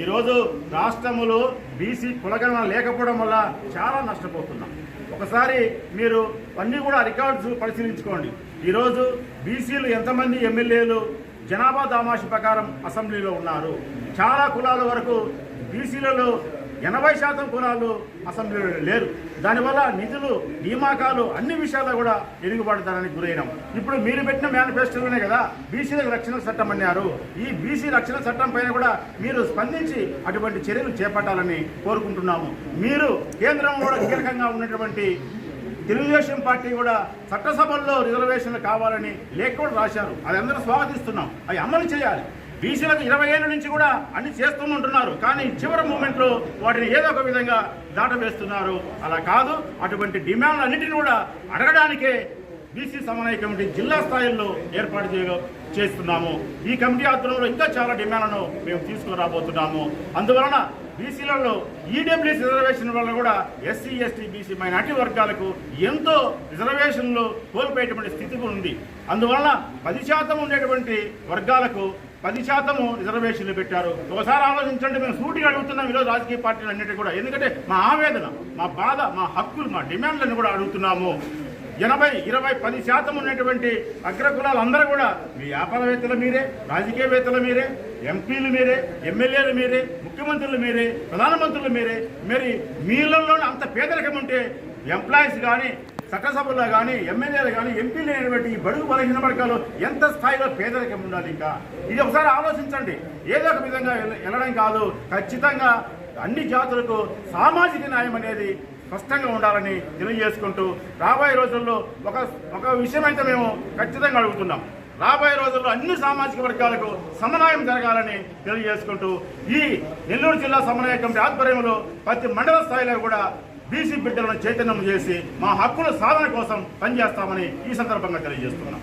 ఈరోజు రాష్ట్రములో బీసీ కులగణన లేకపోవడం వల్ల చాలా నష్టపోతున్నాం. ఒకసారి మీరు అన్ని కూడా రికార్డ్స్ పరిశీలించుకోండి. ఈరోజు బీసీలు ఎంతమంది ఎమ్మెల్యేలు జనాభా దామాషి ప్రకారం అసెంబ్లీలో ఉన్నారు? చాలా కులాల వరకు బీసీలలో ఎనభై శాతం కులాలు అసెంబ్లీలో లేరు. దానివల్ల నిధులు నియామకాలు అన్ని విషయాల్లో కూడా ఎరుగుబడతానికి గురైనాం. ఇప్పుడు మీరు పెట్టిన మేనిఫెస్టోలోనే కదా బీసీలకు రక్షణ చట్టం అన్నారు. ఈ బీసీ రక్షణ చట్టం పైన కూడా మీరు స్పందించి అటువంటి చర్యలు చేపట్టాలని కోరుకుంటున్నాము. మీరు కేంద్రంలో కూడా కీలకంగా ఉన్నటువంటి తెలుగుదేశం పార్టీ కూడా చట్టసభల్లో రిజర్వేషన్లు కావాలని లేఖ కూడా రాశారు. అది అందరూ స్వాగతిస్తున్నాం. అవి అమలు చేయాలి. బీసీలకు ఇరవై ఏళ్ళ నుంచి కూడా అన్ని చేస్తుంటున్నారు కానీ చివరి మూమెంట్లో వాటిని ఏదో ఒక విధంగా దాటవేస్తున్నారు. అలా కాదు అటువంటి డిమాండ్ అన్నింటినీ కూడా అడగడానికే బీసీ సమన్వయ కమిటీ జిల్లా స్థాయిలో ఏర్పాటు చేయ చేస్తున్నాము. ఈ కమిటీ ఆధ్వర్యంలో ఇంకా చాలా డిమాండ్లను మేము తీసుకురాబోతున్నాము. అందువలన బీసీలలో ఈడబ్ల్యూఎస్ రిజర్వేషన్ వల్ల కూడా ఎస్సీ ఎస్టీ బీసీ మైనార్టీ వర్గాలకు ఎంతో రిజర్వేషన్లు కోల్పోయేటువంటి స్థితి ఉంది. అందువలన పది శాతం ఉండేటువంటి వర్గాలకు పది శాతము రిజర్వేషన్లు పెట్టారు. ఒకసారి ఆలోచించండి మేము సూటిగా అడుగుతున్నాం ఈరోజు రాజకీయ పార్టీలు అన్నిటి కూడా. ఎందుకంటే మా ఆవేదన మా బాధ మా హక్కులు మా డిమాండ్లను కూడా అడుగుతున్నాము. ఎనభై ఇరవై పది శాతం ఉన్నటువంటి అగ్రకులాలు అందరూ కూడా మీ వ్యాపారవేత్తలు మీరే రాజకీయవేత్తలు మీరే ఎంపీలు మీరే ఎమ్మెల్యేలు మీరే ముఖ్యమంత్రులు మీరే ప్రధానమంత్రులు మీరే. మరి మీళ్ళలోనే అంత పేదరికం ఉంటే ఎంప్లాయీస్ కానీ చట్టసభలో కానీ ఎమ్మెల్యేలు కానీ ఎంపీలు అయినటువంటి ఈ బడుగు బలహీన వర్గాలు ఎంత స్థాయిలో పేదరికం ఉండాలి ఇంకా? ఇది ఒకసారి ఆలోచించండి. ఏదో ఒక విధంగా వెళ్ళడం కాదు. ఖచ్చితంగా అన్ని జాతులకు సామాజిక న్యాయం అనేది స్పష్టంగా ఉండాలని తెలియజేసుకుంటూ రాబోయే రోజుల్లో ఒక ఒక విషయం అయితే మేము ఖచ్చితంగా అడుగుతున్నాం. రాబోయే రోజుల్లో అన్ని సామాజిక వర్గాలకు సమన్వయం జరగాలని తెలియజేసుకుంటూ ఈ నెల్లూరు జిల్లా సమన్వయ కమిటీ ఆధ్వర్యంలో ప్రతి మండల స్థాయిలో కూడా బీసీ బిడ్డలను చైతన్యం చేసి మా హక్కుల సాధన కోసం పనిచేస్తామని ఈ సందర్భంగా తెలియజేస్తున్నాం.